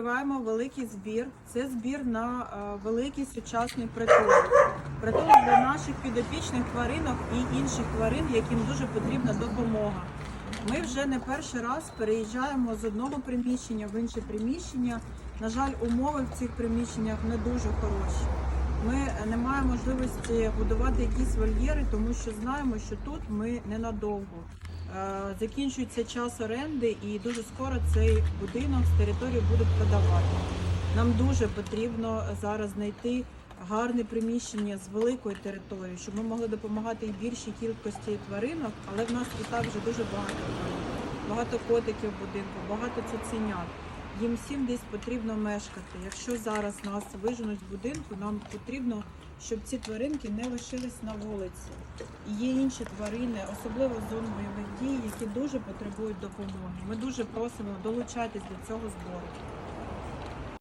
Відкриваємо великий збір. Це збір на е, великий сучасний притул. Притул для наших підопічних тваринок і інших тварин, яким дуже потрібна допомога. Ми вже не перший раз переїжджаємо з одного приміщення в інше приміщення. На жаль, умови в цих приміщеннях не дуже хороші. Ми не маємо можливості будувати якісь вольєри, тому що знаємо, що тут ми ненадовго. Е, Закінчується час оренди і дуже скоро цей будинок з території будуть продавати. Нам дуже потрібно зараз знайти гарне приміщення з великою територією, щоб ми могли допомагати і більшій кількості тваринок, але в нас і так вже дуже багато. Багато котиків в будинку, багато цуценят. Їм всім десь потрібно мешкати. Якщо зараз нас виженуть з будинку, нам потрібно, щоб ці тваринки не лишились на вулиці. І є інші тварини, особливо зон бойових дій, які дуже потребують допомоги. Ми дуже просимо долучатись до цього збору.